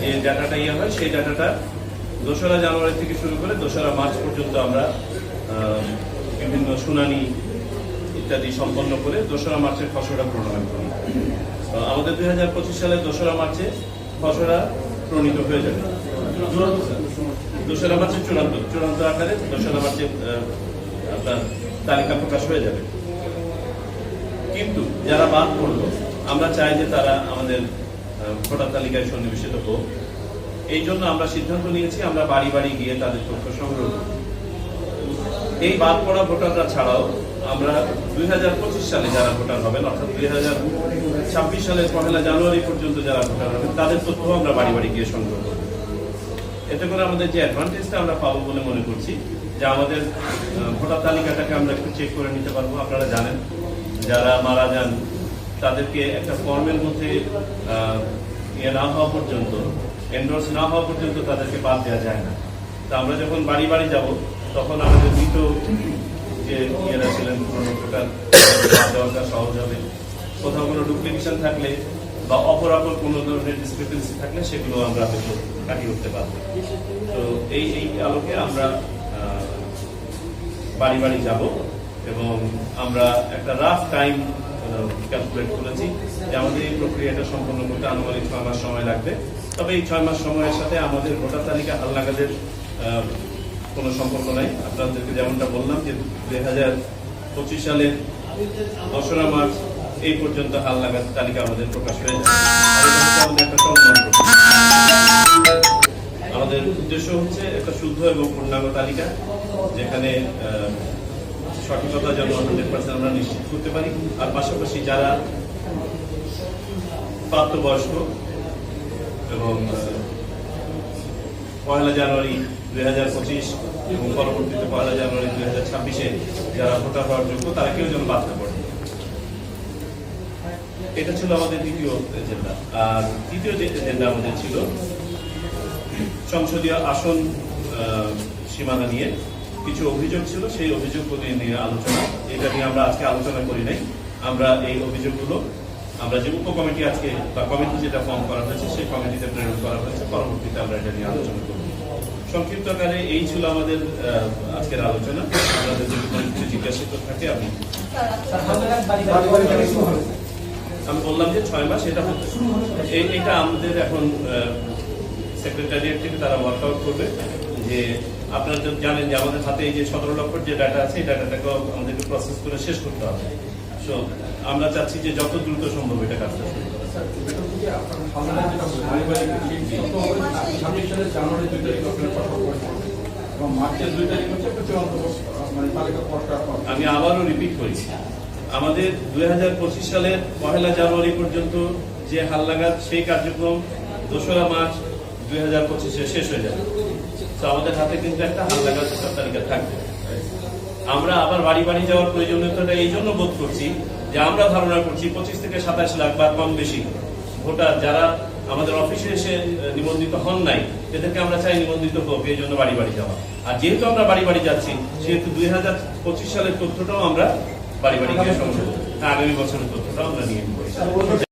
যে ডাটাটা ইয়ে হয়, সেই ডাটাটা দোসরা জানুয়ারি থেকে শুরু করে দোসরা মার্চ পর্যন্ত আমরা বিভিন্ন শুনানি ইত্যাদি সম্পন্ন করে দোসরা মার্চের খসড়া প্রণয়ন করি। আমাদের দুই হাজার পঁচিশ সালে দোসরা মার্চে খসড়া প্রণীত হয়ে যাবে। দোসরা মার্চে চূড়ান্ত চূড়ান্ত আকারে দোসরা মার্চে আপনার তালিকা প্রকাশ হয়ে যাবে। কিন্তু যারা বাদ পড়ল, আমরা চাই যে তারা আমাদের ভোটার তালিকায় সন্নিবেশিত হোক। এই জন্য আমরা সিদ্ধান্ত নিয়েছি, আমরা বাড়ি বাড়ি গিয়ে তাদের তথ্য সংগ্রহ করব এই বাদ পড়া ভোটাররা ছাড়াও আমরা দুই সালে যারা ভোটার হবেন, অর্থাৎ দুই ছাব্বিশ সালের পহেলা জানুয়ারি পর্যন্ত যারা ভোটার হবেন, তাদের তথ্য আমরা বাড়ি বাড়ি গিয়ে সংগ্রহ করব এতে করে আমাদের যে অ্যাডভান্টেজটা আমরা পাবো বলে মনে করছি, যে আমাদের ভোটার তালিকাটাকে আমরা একটু চেক করে নিতে পারব। আপনারা জানেন, যারা মারা যান তাদেরকে একটা ফর্মের মধ্যে ইয়ে না হওয়া পর্যন্ত এন্ডোর্স না হওয়া পর্যন্ত তাদেরকে বাদ দেওয়া যায় না। তা আমরা যখন বাড়ি বাড়ি যাব, তখন আমাদের মৃত যে ইয়েরা ছিলেন বাদ দেওয়াটা সহজ হবে। কোথাও কোনো ডুপ্লিকেশন থাকলে বা অপরাপর কোনো ধরনের ডিসক্রিপেন্সি থাকলে সেগুলো আমরা হয়তো কাটিয়ে উঠতে পারব। তো এই এই আলোকে আমরা বাড়ি বাড়ি যাব এবং আমরা একটা রাফ টাইম ক্যালকুলেট করেছি যে আমাদের এই প্রক্রিয়াটা সম্পন্ন করতে আনুমানিক ছয় মাস সময় লাগবে। তবে এই ছয় মাস সময়ের সাথে আমাদের ভোটার তালিকা হালনাগাদের কোনো সম্পর্ক নাই। আপনাদেরকে যেমনটা বললাম যে দুই হাজার পঁচিশ সালের দশরা মার্চ এই পর্যন্ত হালনাগাদ তালিকা আমাদের প্রকাশ হয়ে আমাদের উদ্দেশ্য হচ্ছে একটা শুদ্ধ এবং পূর্ণাঙ্গ তালিকা, যেখানে সঠিকতা যেন হান্ড্রেড পার্সেন্ট আমরা নিশ্চিত করতে পারি। আর পাশাপাশি যারা প্রাপ্তবয়স্ক এবং পয়লা জানুয়ারি দুই হাজার পঁচিশ এবং পরবর্তীতে পয়লা জানুয়ারি দুই হাজার ছাব্বিশে যারা ভোটার হওয়ার যোগ্য, তারা কেউ যেন বাদ না পড়ে। এটা ছিল আমাদের দ্বিতীয় এজেন্ডা আর তৃতীয় যে এজেন্ডা আমাদের ছিল, সংসদীয় আসন সীমানা নিয়ে। কিছু অভিযোগ ছিল, সেই অভিযোগগুলি নিয়ে আলোচনা। এটা নিয়ে আমরা আজকে আলোচনা করি নাই। আমরা এই অভিযোগগুলো, আমরা যে উপ কমিটি আজকে বা কমিটি যেটা ফর্ম করা হয়েছে, সেই কমিটিতে প্রেরণ করা হয়েছে। পরবর্তীতে আমরা এটা নিয়ে আলোচনা করব। সংক্ষিপ্তকারে এই ছিল আমাদের আজকের আলোচনা। আপনাদের যদি কোনো কিছু জিজ্ঞাসিত থাকে, আমি আমি বললাম যে ছয় মাস, এটা এই- এটা আমাদের এখন সেক্রেটারিয়েট থেকে তারা ওয়ার্কআউট করবে যে আপনারা তো জানেন যে আমাদের হাতে এই যে সতেরো লক্ষ যে ডাটা আছে এই ডাটাটাকে আমাদেরকে প্রসেস করে শেষ করতে হবে সো আমরা চাচ্ছি যে যত দ্রুত সম্ভব এটা কাজটা শুরু করা। ছাব্বিশ সালের জানুয়ারি দুই তারিখ আপনার প্রসব করেছেন এবং মার্চের দুই তারিখ হচ্ছে একটা মানে। আমি আবারও রিপিট করেছি আমাদের দুই হাজার পঁচিশ সালের পহেলা জানুয়ারি পর্যন্ত যে হালনাগাদ সেই কার্যক্রম দোসরা মার্চ দুই হাজার পঁচিশে শেষ হয়ে যাবে। তো আমাদের হাতে কিন্তু একটা থাকবে। আমরা আবার বাড়ি বাড়ি যাওয়ার প্রয়োজনীয়তাটা এই জন্য বোধ করছি যে আমরা ধারণা করছি পঁচিশ থেকে সাতাশ লাখ বা কম বেশি ভোটার যারা আমাদের অফিসে এসে নিবন্ধিত হন নাই, এদেরকে আমরা চাই নিবন্ধিত হোক এই জন্য বাড়ি বাড়ি যাওয়া। আর যেহেতু আমরা বাড়ি বাড়ি যাচ্ছি, সেহেতু দুই হাজার পঁচিশ সালের তথ্যটাও আমরা বাড়ি বাড়ি গিয়ে করব। আগামী বছরের তথ্যটাও আমরা নিয়ে